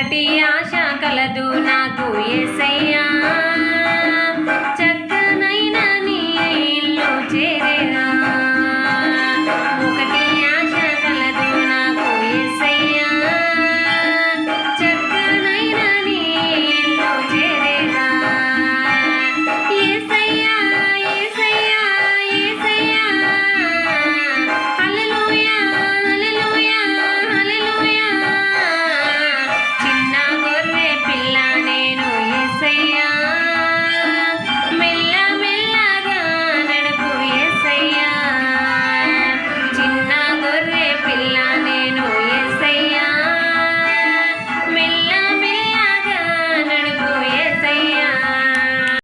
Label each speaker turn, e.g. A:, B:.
A: ఒకటి ఆశ కలదు నాకు ఎసయ్యా